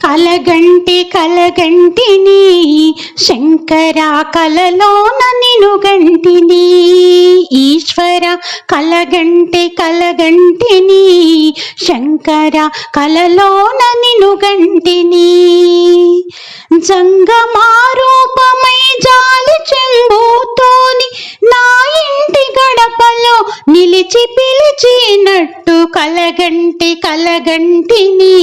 కలగంటి కలగంటిని శంకర కలలోన నిను గంటిని ఈశ్వర కలగంటి కలగంటిని శంకర కలలోన నిను గంటిని. జంగమారూపమై జాలి చెంబుతోని నా ఇంటి గడపలో నిలిచి పిలిచినట్టు కలగంటి కలగంటిని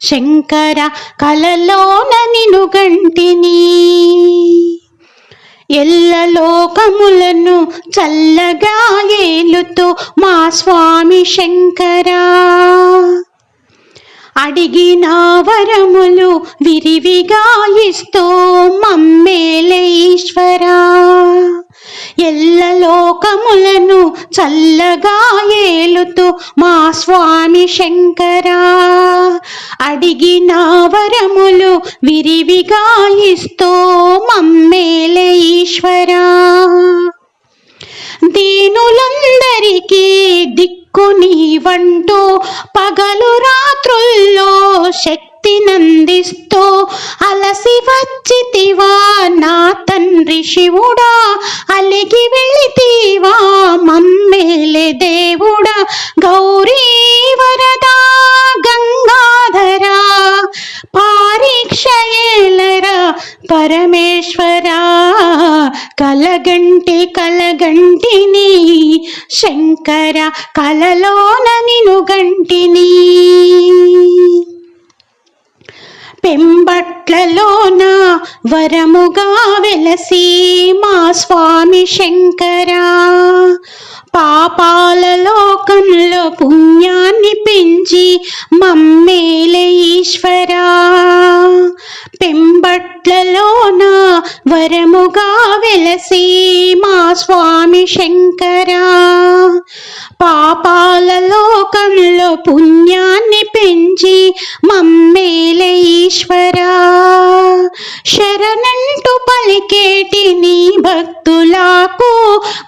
శంకర కలలోన నిను గంటిని. ఎల్ల లోకములను చల్లగా ఏలుతూ మా స్వామి శంకరా. అడిగిన వరములు విరివిగా ఇస్తూ మమ్మేలేశ్వరా. ఎల్ల లోకములను చల్లగా ఏలుతూ మా స్వామి శంకరా. అడిగిన వరములు విరివిగా ఇస్తూ మమ్మేలే ఈశ్వరా. దీనులందరికీ దిక్కు నీవంటూ పగలు రాత్రుల్లో శక్తి నందిస్తూ అలసి వచ్చితివా నా తండ్రి శివుడా. శంకరా కలగంటి కలగంటిని. శంకర కలలోన నిను గంటిని. పెంబట్లలోన వరముగా వెలసి మా స్వామి శంకరా. పాపాల లోకంలో పుణ్యాన్ని పెంచి మమ్మేల ఈశ్వరా. వరముగా వెలసి మా స్వామి శంకరా. పాపాల లోకంలో పుణ్యాన్ని పెంచి మమ్మేల ఈశ్వరా. శరణంటూ పలికేటి నీ భక్తులకు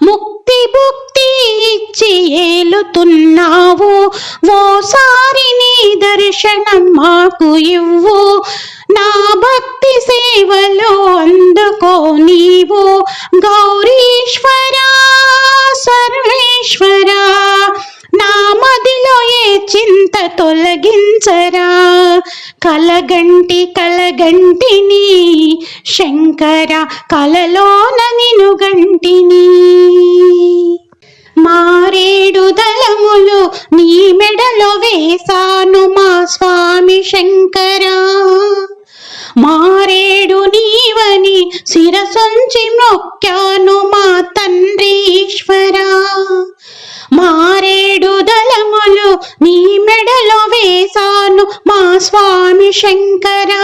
ముక్తి భుక్తి ఇచ్చి ఏలుతున్నావు. ఓసారి నీ దర్శనం మాకు ఇవ్వు. నా భక్తి సేవలో అందుకో నీవు. గౌరీశ్వరా సర్వేశ్వరా నా మదిలో ఏ చింత తొలగించరా? కలగంటి కలగంటిని శంకర కలలోన నిను గంటిని. మారేడు దళములు నీ మెడలో వేసాను మా స్వామి శంకరా. మారేడు నీవని శిరసొంచి మొక్కాను మా తండ్రి ఈశ్వరా మారేడు దళములు నీ మెడలో వేశాను మా స్వామి శంకరా.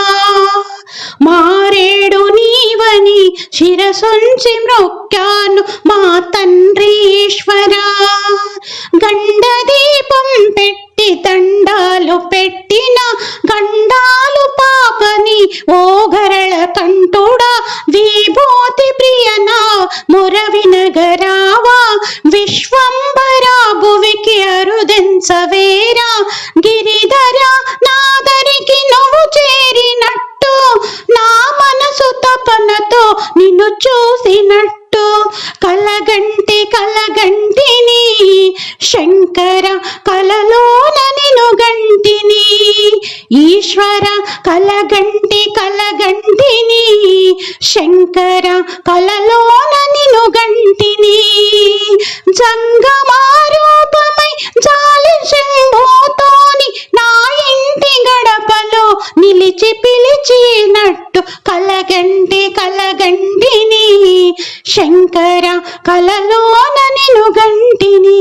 మారేడు నీవని శిరసొంచి మొక్కాను మా తండ్రి ఈశ్వరా గండ దీపం పెట్టి దండాలు పెట్టిన గండా ఓ గరళ విభూతి ప్రియనా మురవినగరావా విశ్వంబరా భువికి అరుదెంచవేరా గిరిధర నాదరికి నువ్వు చేరినట్టు నా మనసు తపనతో నిన్ను చూసినట్టు. కలగంటి కలగంటిని శంకర కలలోన నిను గంటిని ఈశ్వర కలగంటి కలగంటిని శంకర కలలోన నిను గంటిని. జంగమారూపమై జాలి శంభోతోని నా ఇంటి గడపలో నిలిచి పిలిచినట్టు కలగంటి కలగంటిని శంకర కలలోన నిను గంటిని.